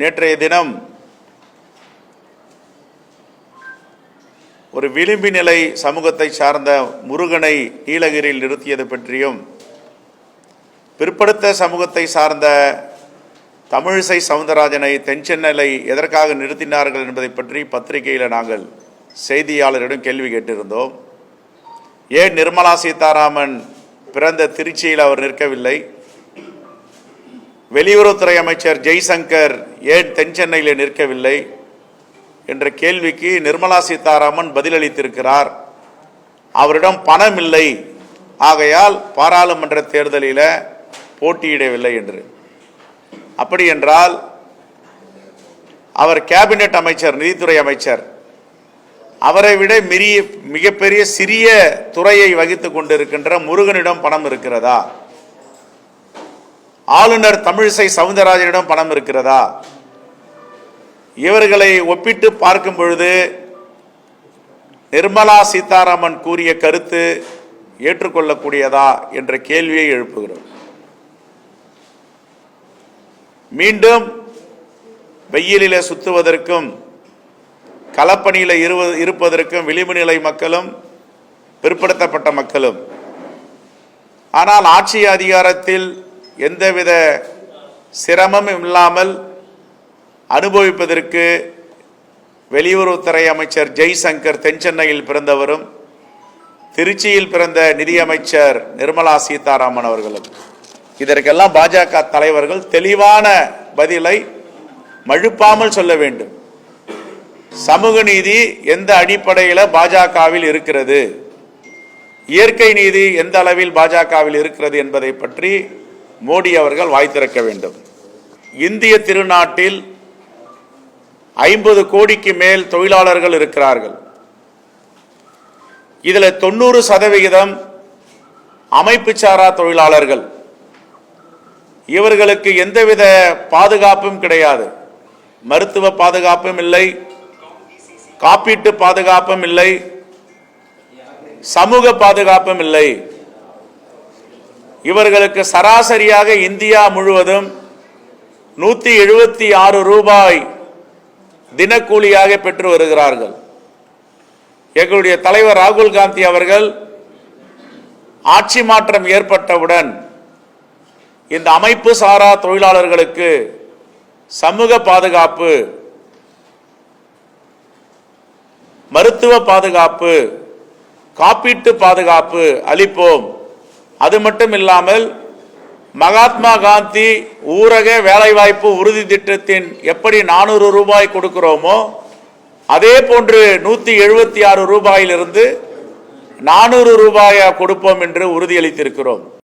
நேற்றைய தினம் ஒரு விளிம்பு நிலை சமூகத்தை சார்ந்த முருகனை நீலகிரியில் நிறுத்தியது பற்றியும் பிற்படுத்த சமூகத்தை சார்ந்த தமிழிசை சவுந்தரராஜனை தென்சென்னலை எதற்காக நிறுத்தினார்கள் என்பதை பற்றி பத்திரிகையில் நாங்கள் செய்தியாளரிடம் கேள்வி கேட்டிருந்தோம். ஏன் நிர்மலா சீதாராமன் பிறந்த திருச்சியில் அவர் நிற்கவில்லை? வெளியுறவுத்துறை அமைச்சர் ஜெய்சங்கர் ஏன் தென்சென்னையில் நிற்கவில்லை என்ற கேள்விக்கு நிர்மலா சீதாராமன் பதிலளித்திருக்கிறார். அவரிடம் பணம் இல்லை. ஆகையால் பாராளுமன்ற தேர்தலில் போட்டியிடவில்லை என்று. அப்படி என்றால் அவர் கேபினெட் அமைச்சர் நிதித்துறை அமைச்சர் அவரை விட மிரிய மிகப்பெரிய சிறிய துறையை வகித்து கொண்டிருக்கின்ற முருகனிடம் பணம் இருக்கிறதா? ஆளுநர் தமிழிசை சவுந்தரராஜனிடம் பணம் இருக்கிறதா? இவர்களை ஒப்பிட்டு பார்க்கும் பொழுது நிர்மலா சீதாராமன் கூறிய கருத்து ஏற்றுக்கொள்ளக்கூடியதா என்ற கேள்வியை எழுப்புகிறோம். மீண்டும் வெயிலிலே சுத்துவதற்கும் களப்பணியில் இருவது இருப்பதற்கும் விளிம்பு நிலை மக்களும் பிற்படுத்தப்பட்ட மக்களும். ஆனால் ஆட்சி அதிகாரத்தில் எந்தவித சிரமமும் இல்லாமல் அனுபவிப்பதற்கு வெளியுறவுத்துறை அமைச்சர் ஜெய்சங்கர் தென்சென்னையில் பிறந்தவரும் திருச்சியில் பிறந்த நிதியமைச்சர் நிர்மலா சீதாராமன் அவர்களும். இதற்கெல்லாம் பாஜக தலைவர்கள் தெளிவான பதிலை மழுப்பாமல் சொல்ல வேண்டும். சமூக நீதி எந்த அடிப்படையில் பாஜகவில் இருக்கிறது? இயற்கை நீதி எந்த அளவில் பாஜகவில் இருக்கிறது என்பதை பற்றி மோடி அவர்கள் வாய் திறக்க வேண்டும். இந்திய திருநாட்டில் ஐம்பது கோடிக்கு மேல் தொழிலாளர்கள் இருக்கிறார்கள். இதில் தொண்ணூறு சதவிகிதம் அமைப்பு சாரா தொழிலாளர்கள். இவர்களுக்கு எந்தவித பாதுகாப்பும் கிடையாது. மருத்துவ பாதுகாப்பும் இல்லை. காப்பீட்டு பாதுகாப்பும் இல்லை. சமூக பாதுகாப்பும் இல்லை. இவர்களுக்கு சராசரியாக இந்தியா முழுவதும் நூத்தி எழுபத்தி ஆறு ரூபாய் தினக்கூலியாக பெற்று வருகிறார்கள். எங்களுடைய தலைவர் ராகுல் காந்தி அவர்கள் ஆட்சி மாற்றம் ஏற்பட்டவுடன் இந்த அமைப்பு சாரா தொழிலாளர்களுக்கு சமூக பாதுகாப்பு மருத்துவ பாதுகாப்பு காப்பீட்டு பாதுகாப்பு அளிப்போம். அது மட்டும் இல்லாமல் மகாத்மா காந்தி ஊரக வேலைவாய்ப்பு உறுதி திட்டத்தின் எப்படி நானூறு ரூபாய் கொடுக்கிறோமோ அதே போன்று நூற்றி எழுபத்தி ஆறு ரூபாயிலிருந்து நானூறு ரூபாயை கொடுப்போம் என்று உறுதியளித்திருக்கிறோம்.